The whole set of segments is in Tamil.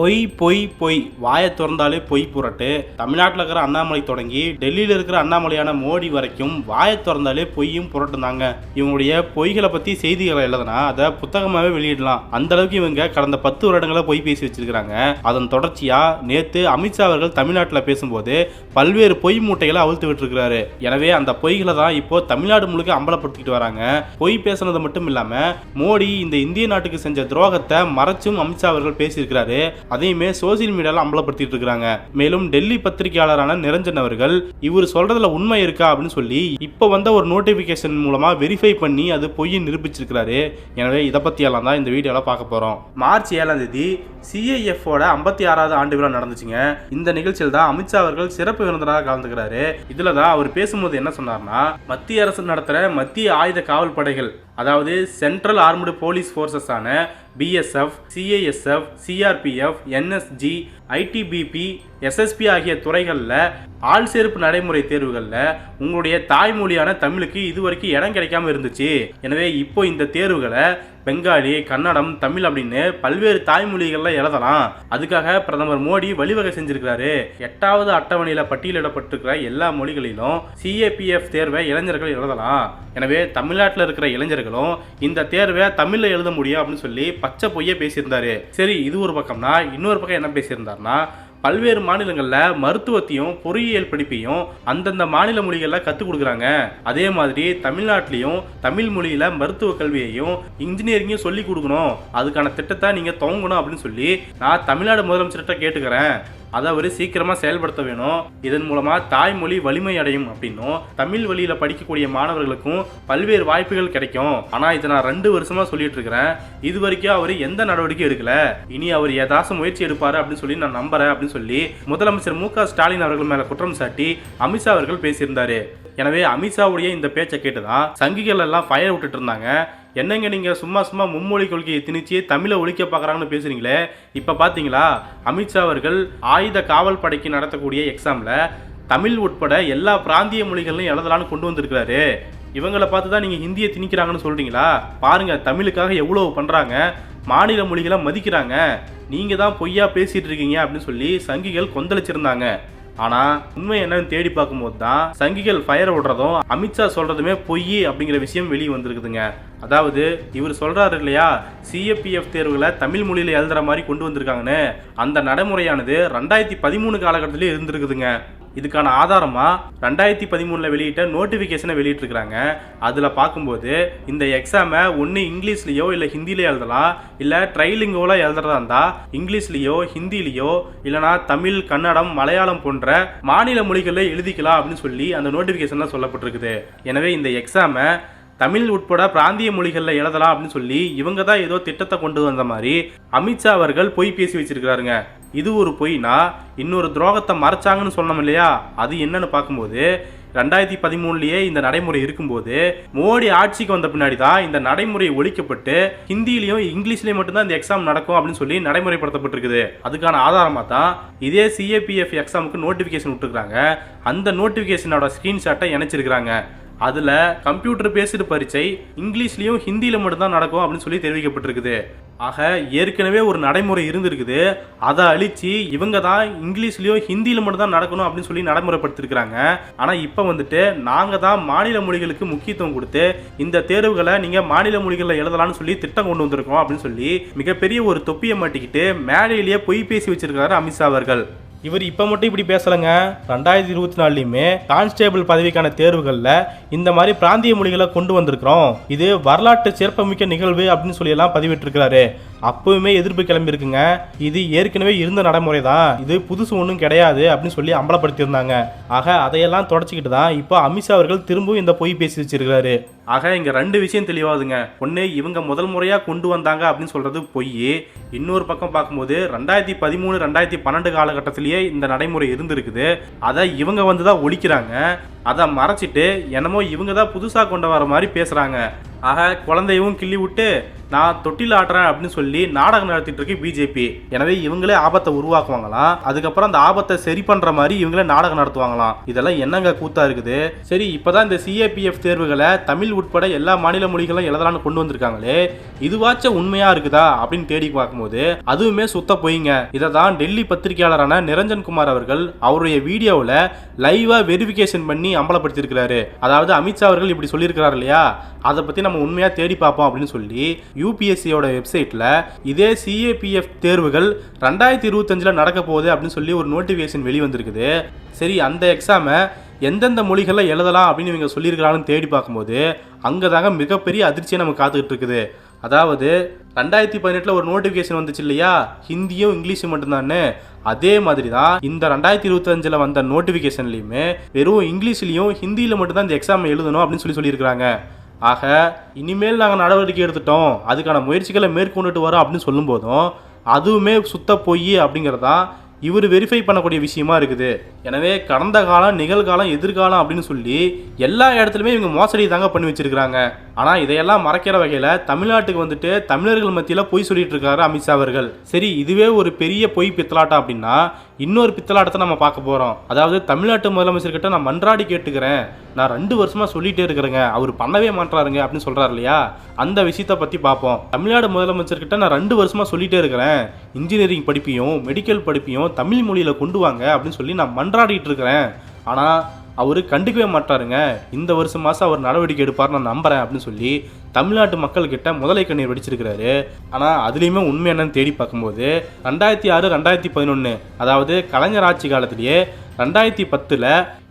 பொய் பொய் பொய். வாயை திறந்தாலே பொய் புரட்டு. தமிழ்நாட்டில் இருக்கிற அண்ணாமலை தொடங்கி டெல்லியில் இருக்கிற அண்ணாமலையான மோடி வரைக்கும் வாயை திறந்தாலே பொய்யும் புரட்டும் தாங்க இவங்களுடைய பொய்களை பற்றி செய்திகளை எழுதுனா அதை புத்தகமாகவே வெளியிடலாம். அந்த அளவுக்கு இவங்க கடந்த பத்து வருடங்களை பொய் பேசி வச்சிருக்கிறாங்க. அதன் தொடர்ச்சியாக நேற்று அமித்ஷா அவர்கள் தமிழ்நாட்டில் பேசும்போது பல்வேறு பொய் மூட்டைகளை அவிழ்த்து விட்டுருக்கிறாரு. எனவே அந்த பொய்களை தான் இப்போ தமிழ்நாடு முழுக்க அம்பலப்படுத்திட்டு வராங்க. பொய் பேசுனது மட்டும் இல்லாமல் மோடி இந்த இந்திய நாட்டுக்கு செஞ்ச துரோகத்தை மறைச்சும் அமித்ஷா அவர்கள் பேசியிருக்கிறாரு. அதையுமே சோசியல் மீடியாவில் அம்பலப்படுத்திட்டு இருக்காங்க. மேலும் டெல்லி பத்திரிகையாளரான நிரஞ்சன் அவர்கள் இவர் சொல்றதுல உண்மை இருக்கா? அப்படின்னு சொல்லி இப்போ வந்த ஒரு நோட்டிபிகேஷன் மூலமா வெரிஃபை பண்ணி அது பொய்யை நிரூபிச்சிருக்கிறாரு. எனவே இதை பத்தி எல்லாம் தான் இந்த வீடியோவில் பார்க்க போறோம். மார்ச் ஏழாம் தேதி சிஐஎஃபோட ஐம்பத்தி ஆறாவது ஆண்டு விழா நடந்துச்சுங்க. இந்த நிகழ்ச்சியில் தான் அமித்ஷா அவர்கள் சிறப்பு விருந்தினராக கலந்துக்கிறாரு. இதுல தான் அவர் பேசும்போது என்ன சொன்னார்னா மத்திய அரசு நடத்துகிற மத்திய ஆயுத காவல் படைகள் அதாவது central armed police ஃபோர்ஸஸான BSF CISF CRPF NSG ITBP SSB ஆகிய துறைகளில் ஆள் சேர்ப்பு நடைமுறை தேர்வுகளில் உங்களுடைய தாய்மொழியான தமிழுக்கு இதுவரைக்கும் இடம் கிடைக்காம இருந்துச்சு. எனவே இப்போ இந்த தேர்வுகளை பெங்காலி கன்னடம் தமிழ் அப்படின்னு பல்வேறு தாய்மொழிகளில் எழுதலாம். அதுக்காக பிரதமர் மோடி வழிவகை செஞ்சிருக்கிறாரு. எட்டாவது அட்டவணையில் பட்டியலிடப்பட்டிருக்கிற எல்லா மொழிகளிலும் சிஏபிஎஃப் தேர்வை இளைஞர்கள் எழுதலாம். எனவே தமிழ்நாட்டில் இருக்கிற இளைஞர்களும் இந்த தேர்வை தமிழில் எழுத முடியும் அப்படின்னு சொல்லி பச்சை பொய்யே பேசியிருந்தாரு. சரி இது ஒரு பக்கம்னா இன்னொரு பக்கம் என்ன பேசியிருந்தாருன்னா பல்வேறு மாநிலங்களில் மருத்துவத்தையும் பொறியியல் படிப்பையும் அந்தந்த மாநில மொழிகளில் கற்றுக் கொடுக்குறாங்க. அதே மாதிரி தமிழ்நாட்டிலையும் தமிழ் மொழியில் மருத்துவ கல்வியையும் இன்ஜினியரிங்கையும் சொல்லி கொடுக்கணும். அதுக்கான திட்டத்தை நீங்கள் துவங்கணும் அப்படின்னு சொல்லி நான் தமிழ்நாடு முதலமைச்சர்கிட்ட கேட்டுக்கிறேன். அதை அவர் சீக்கிரமாக செயல்படுத்த வேணும். இதன் மூலமாக தாய்மொழி வலிமை அடையும் அப்படின்னும் தமிழ் வழியில் படிக்கக்கூடிய மாணவர்களுக்கும் பல்வேறு வாய்ப்புகள் கிடைக்கும். ஆனால் இதை நான் ரெண்டு வருஷமாக சொல்லிட்டு இருக்கிறேன். இது வரைக்கும் அவர் எந்த நடவடிக்கையும் எடுக்கல. இனி அவர் ஏதாச்சும் முயற்சி எடுப்பாரு அப்படின்னு சொல்லி நான் நம்புறேன் அப்படின்னு சொல்லி முதலமைச்சர் மு க ஸ்டாலின் அவர்கள் மேலே குற்றம் சாட்டி அமித்ஷா அவர்கள் பேசியிருந்தாரு. எனவே அமித்ஷாவுடைய இந்த பேச்சை கேட்டு தான் சங்கிகள் எல்லாம் ஃபயர் விட்டுட்டு இருந்தாங்க. என்னங்க நீங்கள் சும்மா சும்மா மும்மொழி கொள்கையை திணிச்சு தமிழை ஒழிக்க பார்க்குறாங்கன்னு பேசுறீங்களே? இப்போ பார்த்தீங்களா அமித்ஷா அவர்கள் ஆயுத காவல் படைக்கு நடத்தக்கூடிய எக்ஸாமில் தமிழ் உட்பட எல்லா பிராந்திய மொழிகளையும் எழுதலான்னு கொண்டு வந்திருக்கிறாரு. இவங்களை பார்த்து தான் நீங்கள் ஹிந்தியை திணிக்கிறாங்கன்னு சொல்கிறீங்களா பாருங்கள் தமிழுக்காக எவ்வளோ பண்ணுறாங்க மாநில மொழிகளை மதிக்கிறாங்க. நீங்கள் தான் பொய்யா பேசிகிட்டு இருக்கீங்க அப்படின்னு சொல்லி சங்கிகள் கொந்தளிச்சிருந்தாங்க. ஆனால் உண்மை என்னன்னு தேடி பார்க்கும்போது தான் சங்கிகள் ஃபயர் விடுறதும் அமித்ஷா சொல்கிறதுமே பொய் அப்படிங்கிற விஷயம் வெளியே வந்திருக்குதுங்க. அதாவது இவர் சொல்கிறாரு இல்லையா சிஎப்பிஎஃப் தேர்வுகளை தமிழ் மொழியில் எழுதுகிற மாதிரி கொண்டு வந்திருக்காங்கன்னு. அந்த நடைமுறையானது ரெண்டாயிரத்தி பதிமூணு காலகட்டத்திலே இருந்திருக்குதுங்க. இதுக்கான ஆதாரமாக ரெண்டாயிரத்தி பதிமூணில் வெளியிட்ட நோட்டிஃபிகேஷனை வெளியிட்டிருக்கிறாங்க. அதில் பார்க்கும்போது இந்த எக்ஸாமை ஒன்று இங்கிலீஷ்லேயோ இல்லை ஹிந்திலேயோ எழுதலாம் இல்லை ட்ரைலிங்கோவில் எழுதுறதா இருந்தால் இங்கிலீஷ்லேயோ ஹிந்திலேயோ இல்லைனா தமிழ் கன்னடம் மலையாளம் போன்ற மாநில மொழிகளில் எழுதிக்கலாம் அப்படின்னு சொல்லி அந்த நோட்டிஃபிகேஷனில் சொல்லப்பட்டிருக்குது. எனவே இந்த எக்ஸாமை தமிழ் உட்பட பிராந்திய மொழிகளில் எழுதலாம் அப்படின்னு சொல்லி இவங்க தான் ஏதோ திட்டத்தை கொண்டு வந்த மாதிரி அமித்ஷா அவர்கள் பொய் பேசி வச்சிருக்கிறாருங்க. இது ஒரு பொய்னா இன்னொரு துரோகத்தை மறைச்சாங்கன்னு சொன்னோம் இல்லையா? அது என்னன்னு பார்க்கும்போது ரெண்டாயிரத்தி பதிமூணுலயே இந்த நடைமுறை இருக்கும்போது மோடி ஆட்சிக்கு வந்த பின்னாடி தான் இந்த நடைமுறை ஒழிக்கப்பட்டு ஹிந்திலையும் இங்கிலீஷ்லயும் மட்டும்தான் இந்த எக்ஸாம் நடக்கும் அப்படின்னு சொல்லி நடைமுறைப்படுத்தப்பட்டிருக்குது. அதுக்கான ஆதாரமாக தான் இதே சிஏபிஎஃப் எக்ஸாமுக்கு நோட்டிஃபிகேஷன் விட்டுருக்காங்க அந்த நோட்டிஃபிகேஷனோட ஸ்க்ரீன்ஷாட்டை இணைச்சிருக்கிறாங்க. அதில் கம்ப்யூட்டர் பேஸ்டு பரீட்சை இங்கிலீஷ்லேயும் ஹிந்தியில் மட்டும்தான் நடக்கும் அப்படின்னு சொல்லி தெரிவிக்கப்பட்டிருக்குது. ஆக ஏற்கனவே ஒரு நடைமுறை இருந்திருக்குது. அதை அழித்து இவங்க தான் இங்கிலீஷ்லேயும் ஹிந்தியில் மட்டும் தான் நடக்கணும் அப்படின்னு சொல்லி நடைமுறைப்படுத்திருக்கிறாங்க. ஆனால் இப்போ வந்துட்டு நாங்கள் தான் மாநில மொழிகளுக்கு முக்கியத்துவம் கொடுத்து இந்த தேர்வுகளை நீங்கள் மாநில மொழிகளில் எழுதலாம்னு சொல்லி திட்டம் கொண்டு வந்திருக்கோம் அப்படின்னு சொல்லி மிகப்பெரிய ஒரு தொப்பியை மாட்டிக்கிட்டு மேடையிலேயே பொய் பேசி வச்சிருக்காரு அமித்ஷா அவர்கள். இவர் இப்போ மட்டும் இப்படி பேசலைங்க. ரெண்டாயிரத்தி இருபத்தி நாலுலையுமே கான்ஸ்டேபிள் பதவிக்கான தேர்வுகளில் இந்த மாதிரி பிராந்திய மொழிகளை கொண்டு வந்திருக்கிறோம். இது வரலாற்று சிறப்புமிக்க நிகழ்வு அப்படின்னு சொல்லி எல்லாம் பதிவிட்டிருக்கிறாரு. அப்பவுமே எதிர்ப்பு கிளம்பியிருக்குங்க. இது ஏற்கனவே இருந்த நடைமுறை தான் இது புதுசு ஒன்றும் கிடையாது அப்படின்னு சொல்லி அம்பலப்படுத்தியிருந்தாங்க. ஆக அதையெல்லாம் தொடச்சிக்கிட்டு தான் இப்போ அமித்ஷா அவர்கள் திரும்பவும் இந்த பொய் பேசி வச்சிருக்கிறாரு. ஆக இங்கே ரெண்டு விஷயம் தெளிவாகுதுங்க. ஒன்று இவங்க முதல் முறையாக கொண்டு வந்தாங்க அப்படின்னு சொல்கிறது பொய் இன்னொரு பக்கம் பார்க்கும்போது ரெண்டாயிரத்தி பதிமூணு ரெண்டாயிரத்தி பன்னெண்டு காலகட்டத்திலேயே இந்த நடைமுறை இருந்திருக்குது. அதை இவங்க வந்து தான் ஒழிக்கிறாங்க. அதை மறைச்சிட்டு என்னமோ இவங்க தான் புதுசாக கொண்டு வர மாதிரி பேசுகிறாங்க ஆக குழந்தையும் கிள்ளி விட்டு நான் தொட்டில் ஆடுறேன் அப்படின்னு சொல்லி நாடகம் நடத்திட்டு இருக்கு பிஜேபி எனவே இவங்களே ஆபத்தை உருவாக்குவாங்களாம். அதுக்கப்புறம் அந்த ஆபத்தை சரி பண்ற மாதிரி இவங்களே நாடகம் நடத்துவாங்களாம். இதெல்லாம் என்னங்க கூத்தா இருக்குது? சரி இப்பதான் இந்த சிஏபிஎஃப் தேர்வுகளை தமிழ் உட்பட எல்லா மாநில மொழிகளும் எழுதலாம்னு கொண்டு வந்திருக்காங்களே. இதுவாச்சும் உண்மையா இருக்குதா அப்படின்னு தேடி பார்க்கும்போது அதுவுமே சுத்த போயிங்க. இதை தான் டெல்லி பத்திரிகையாளரான நிரஞ்சன் குமார் அவர்கள் அவருடைய வீடியோவில் லைவா வெரிஃபிகேஷன் பண்ணி அம்பலப்படுத்தியிருக்கிறாரு. அதாவது அமித்ஷா அவர்கள் இப்படி சொல்லியிருக்கிறார் இல்லையா? அதை பற்றி நம்ம உண்மையாக தேடி பார்ப்போம் அப்படின்னு சொல்லி யூபிஎஸ்சியோட வெப்சைட்டில் இதே சிஏபிஎஃப் தேர்வுகள் ரெண்டாயிரத்தி இருபத்தஞ்சில் நடக்க போகுது அப்படின்னு சொல்லி ஒரு நோட்டிஃபிகேஷன் வெளிவந்திருக்குது. சரி அந்த எக்ஸாமை எந்தெந்த மொழிகளில் எழுதலாம் அப்படின்னு இவங்க சொல்லியிருக்கிறாங்கன்னு தேடி பார்க்கும்போது அங்கே தாங்க மிகப்பெரிய அதிர்ச்சியை நம்ம காத்துக்கிட்டு இருக்குது. அதாவது ரெண்டாயிரத்தி பதினெட்டில் ஒரு நோட்டிஃபிகேஷன் வந்துச்சு இல்லையா? ஹிந்தியும் இங்கிலீஷும் மட்டும்தான்னு. அதே மாதிரி தான் இந்த ரெண்டாயிரத்தி இருபத்தஞ்சில் வந்த நோட்டிஃபிகேஷன்லையுமே வெறும் இங்கிலீஷ்லையும் ஹிந்தியில் மட்டும்தான் இந்த எக்ஸாம் எழுதணும் அப்படின்னு சொல்லி சொல்லியிருக்கிறாங்க. ஆக இனிமேல் நாங்கள் நடவடிக்கை எடுத்துட்டோம். அதுக்கான முயற்சிகளை மேற்கொண்டுட்டு வரோம் அப்படின்னு சொல்லும்போதும் அதுவுமே சுத்த பொய் அப்படிங்கிறதான் இவர் வெரிஃபை பண்ணக்கூடிய விஷயமா இருக்குது. எனவே கடந்த காலம் நிகழ்காலம் எதிர்காலம் அப்படின்னு சொல்லி எல்லா இடத்துலையுமே இவங்க மோசடி தாங்க பண்ணி வச்சிருக்கிறாங்க. ஆனால் இதையெல்லாம் மறைக்கிற வகையில் தமிழ்நாட்டுக்கு வந்துட்டு தமிழர்கள் மத்தியில் பொய் சொல்லிட்டு இருக்காரு அமித்ஷா அவர்கள். சரி இதுவே ஒரு பெரிய பொய் பித்தலாட்டம் அப்படின்னா இன்னொரு பித்தலாட்டத்தை நம்ம பார்க்க போகிறோம் அதாவது தமிழ்நாட்டு முதலமைச்சர் கிட்ட நான் மன்றாடி கேட்டுக்கிறேன். நான் ரெண்டு வருஷமா சொல்லிட்டே இருக்கிறேங்க. அவர் பண்ணவே மாட்டாருங்க அப்படின்னு சொல்றாரு இல்லையா? அந்த விஷயத்தை பற்றி பார்ப்போம். தமிழ்நாடு முதலமைச்சர் கிட்ட நான் ரெண்டு வருஷமா சொல்லிட்டே இருக்கிறேன். இன்ஜினியரிங் படிப்பையும் மெடிக்கல் படிப்பையும் தமிழ் மொழியில் கொண்டு வாங்க அப்படின்னு சொல்லி நான் மன்றாடிட்டு இருக்கிறேன். ஆனால் அவர் கண்டுக்கவே மாட்டாருங்க. இந்த வருஷம் மாதம் அவர் நடவடிக்கை எடுப்பார் நான் நம்புறேன் அப்படின்னு சொல்லி தமிழ்நாட்டு மக்கள்கிட்ட முதலை கண்ணீர் வெடிச்சிருக்கிறாரு. ஆனால் அதுலேயுமே உண்மை என்னன்னு தேடி பார்க்கும்போது ரெண்டாயிரத்தி ஆறு ரெண்டாயிரத்தி பதினொன்று அதாவது கலைஞர் ஆட்சி காலத்திலேயே ரெண்டாயிரத்தி பத்தில்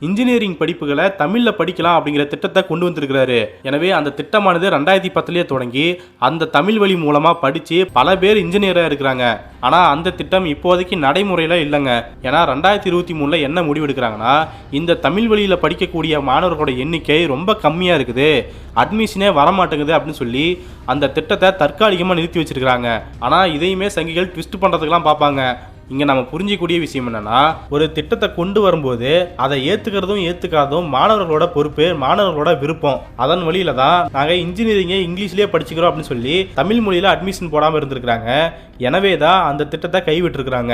இன்ஜினியரிங் படிப்புகளை தமிழில் படிக்கலாம் அப்படிங்கிற திட்டத்தை கொண்டு வந்திருக்கிறாரு. எனவே அந்த திட்டமானது ரெண்டாயிரத்தி பத்துலேயே தொடங்கி அந்த தமிழ் வழி மூலமாக படித்து பல பேர் இன்ஜினியராக இருக்கிறாங்க. ஆனால் அந்த திட்டம் இப்போதைக்கு நடைமுறையில் இல்லைங்க. ஏன்னா ரெண்டாயிரத்தி இருபத்தி மூணில் என்ன முடிவெடுக்கிறாங்கன்னா இந்த தமிழ் வழியில் படிக்கக்கூடிய மாணவர்களோட எண்ணிக்கை ரொம்ப கம்மியாக இருக்குது. அட்மிஷனே வரமாட்டேங்குது அப்படின்னு சொல்லி அந்த திட்டத்தை தற்காலிகமாக நிறுத்தி வச்சிருக்கிறாங்க. ஆனால் இதையுமே சங்கிகள் ட்விஸ்ட் பண்ணுறதுக்கெல்லாம் பார்ப்பாங்க. இங்கே நம்ம புரிஞ்சிக்கூடிய விஷயம் என்னன்னா ஒரு திட்டத்தை கொண்டு வரும்போது அதை ஏற்றுக்கிறதும் ஏற்றுக்காததும் மாணவர்களோட பொறுப்பு மாணவர்களோட விருப்பம். அதன் வழியில தான் நாங்கள் இன்ஜினியரிங்கை இங்கிலீஷ்லேயே படிச்சுக்கிறோம் அப்படின்னு சொல்லி தமிழ் மொழியில் அட்மிஷன் போடாமல் இருந்திருக்கிறாங்க. எனவே தான் அந்த திட்டத்தை கைவிட்டிருக்கிறாங்க.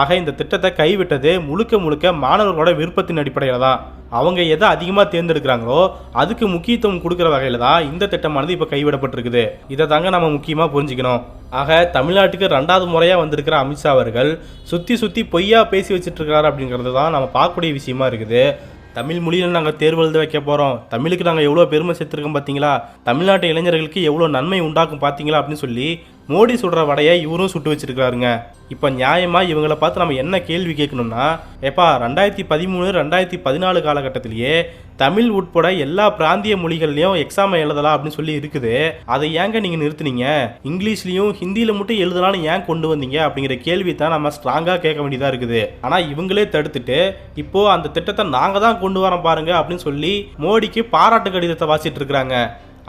ஆக இந்த திட்டத்தை கைவிட்டது முழுக்க முழுக்க மாணவர்களோட விருப்பத்தின் அடிப்படையில் தான். அவங்க எதை அதிகமாக தேர்ந்தெடுக்கிறாங்களோ அதுக்கு முக்கியத்துவம் கொடுக்குற வகையில் தான் இந்த திட்டமானது இப்போ கைவிடப்பட்டிருக்குது. இதை தாங்க நம்ம முக்கியமாக புரிஞ்சுக்கணும். ஆக தமிழ்நாட்டுக்கு ரெண்டாவது முறையாக வந்திருக்கிற அமித்ஷா அவர்கள் சுற்றி சுற்றி பொய்யா பேசி வச்சுட்டு அப்படிங்கிறது தான் நம்ம பார்க்கக்கூடிய விஷயமா இருக்குது. தமிழ் மொழியில் நாங்கள் தேர்வு எழுத வைக்க போகிறோம் தமிழுக்கு நாங்கள் எவ்வளோ பெருமை சேர்த்துருக்கோம் பார்த்தீங்களா தமிழ்நாட்டு இளைஞர்களுக்கு எவ்வளோ நன்மை உண்டாக்கும் பார்த்தீங்களா அப்படின்னு சொல்லி மோடி சுடுற வடையை இவரும் சுட்டு வச்சிருக்காருங்க இப்போ நியாயமாக இவங்களை பார்த்து நம்ம என்ன கேள்வி கேட்கணும்னா ஏப்பா ரெண்டாயிரத்தி பதிமூணு ரெண்டாயிரத்தி பதினாலு காலகட்டத்திலேயே தமிழ் உட்பட எல்லா பிராந்திய மொழிகள்லையும் எக்ஸாம் எழுதலாம் அப்படின்னு சொல்லி இருக்குது. அதை ஏங்க நீங்கள் நிறுத்துனீங்க? இங்கிலீஷ்லையும் ஹிந்தியில் மட்டும் எழுதலாம்னு ஏன் கொண்டு வந்தீங்க? அப்படிங்கிற கேள்வி தான் நம்ம ஸ்ட்ராங்காக கேட்க வேண்டியதாக இருக்குது. ஆனால் இவங்களே தடுத்துட்டு இப்போது அந்த திட்டத்தை நாங்கள் தான் கொண்டு வரோம் பாருங்க அப்படின்னு சொல்லி மோடிக்கு பாராட்டு கடிதத்தை வாசிட்டு இருக்கிறாங்க.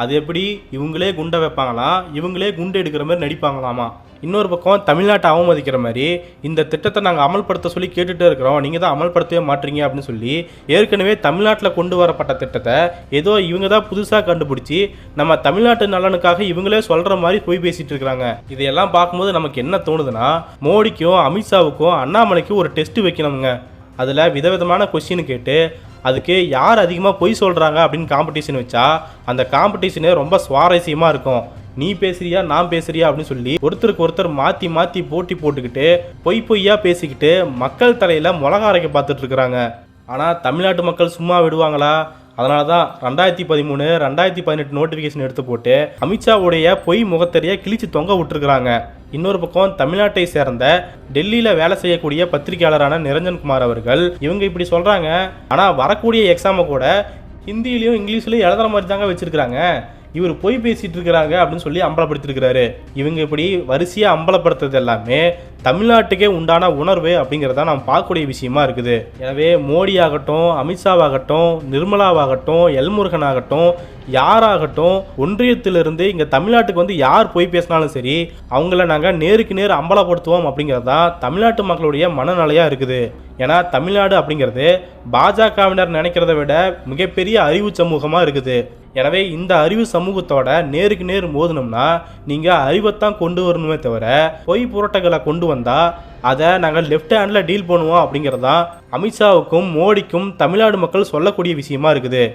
அது எப்படி? இவங்களே குண்டை வைப்பாங்களாம் இவங்களே குண்டு எடுக்கிற மாதிரி நடிப்பாங்களாமா? இன்னொரு பக்கம் தமிழ்நாட்டை அவமதிக்கிற மாதிரி இந்த திட்டத்தை நாங்கள் அமல்படுத்த சொல்லி கேட்டுகிட்டே இருக்கிறோம். நீங்கள் தான் அமல்படுத்தவே மாட்டீங்க அப்படின்னு சொல்லி ஏற்கனவே தமிழ்நாட்டில் கொண்டு வரப்பட்ட திட்டத்தை ஏதோ இவங்க தான் புதுசாக கண்டுபிடிச்சி நம்ம தமிழ்நாட்டு நலனுக்காக இவங்களே சொல்கிற மாதிரி போய் பேசிகிட்டு இருக்கிறாங்க. இதையெல்லாம் பார்க்கும்போது நமக்கு என்ன தோணுதுன்னா மோடிக்கும் அமித்ஷாவுக்கும் அண்ணாமலைக்கும் ஒரு டெஸ்ட் வைக்கணுங்க. அதில் விதவிதமான கொஸ்டின் கேட்டு அதுக்கு யார் அதிகமாக பொய் சொல்கிறாங்க அப்படின்னு காம்படிஷன் வச்சா அந்த காம்படிஷனே ரொம்ப சுவாரஸ்யமாக இருக்கும். நீ பேசுறியா நான் பேசுறியா அப்படின்னு சொல்லி ஒருத்தருக்கு ஒருத்தர் மாற்றி மாற்றி போட்டி போட்டுக்கிட்டு பொய் பொய்யா பேசிக்கிட்டு மக்கள் தலையில் மிளகா அரைக்க பார்த்துட்டு இருக்கிறாங்க. ஆனால் தமிழ்நாட்டு மக்கள் சும்மா விடுவாங்களா? அதனால தான் ரெண்டாயிரத்தி பதிமூணு ரெண்டாயிரத்தி பதினெட்டு நோட்டிஃபிகேஷன் எடுத்து போட்டு அமித்ஷாவுடைய பொய் முகத்தறியை கிழிச்சு தொங்க விட்டுருக்குறாங்க. இன்னொரு பக்கம் தமிழ்நாட்டை சேர்ந்த டெல்லியில் வேலை செய்யக்கூடிய பத்திரிகையாளரான நிரஞ்சன் குமார் அவர்கள் இவங்க இப்படி சொல்கிறாங்க ஆனால் வரக்கூடிய எக்ஸாமை கூட ஹிந்திலையும் இங்கிலீஷ்லையும் எழுதுற மாதிரி தாங்க வச்சிருக்கிறாங்க. இவர் பொய் பேசிட்டு இருக்கிறாங்க அப்படின்னு சொல்லி அம்பலப்படுத்திருக்கிறாரு. இவங்க இப்படி வரிசையாக அம்பலப்படுத்துறது எல்லாமே தமிழ்நாட்டுக்கே உண்டான உணர்வு அப்படிங்கிறத நாம் பார்க்கக்கூடிய விஷயமா இருக்குது. எனவே மோடி ஆகட்டும் அமித்ஷாவாகட்டும் நிர்மலாவாகட்டும் எல்முருகன் ஆகட்டும் யாராகட்டும் ஒன்றியத்திலிருந்து இங்கே தமிழ்நாட்டுக்கு வந்து யார் போய் பேசினாலும் சரி அவங்கள நாங்கள் நேருக்கு நேர் அம்பலப்படுத்துவோம் அப்படிங்கிறது தான் தமிழ்நாட்டு மக்களுடைய மனநிலையாக இருக்குது. ஏன்னா தமிழ்நாடு அப்படிங்கிறது பாஜகவினர் நினைக்கிறத விட மிகப்பெரிய அறிவு சமூகமாக இருக்குது. எனவே இந்த அறிவு சமூகத்தோட நேருக்கு நேர் மோதினோம்னா நீங்கள் அறிவைத்தான் கொண்டு வரணுமே தவிர பொய் புரட்டங்களை கொண்டு வந்து வந்தால் அதை நாங்கள் லெஃப்ட் ஹேண்டில் டீல் பண்ணுவோம் அப்படிங்கிறது தான் அமித்ஷாவுக்கும் மோடிக்கும் தமிழ்நாடு மக்கள் சொல்லக்கூடிய விஷயமா இருக்குது.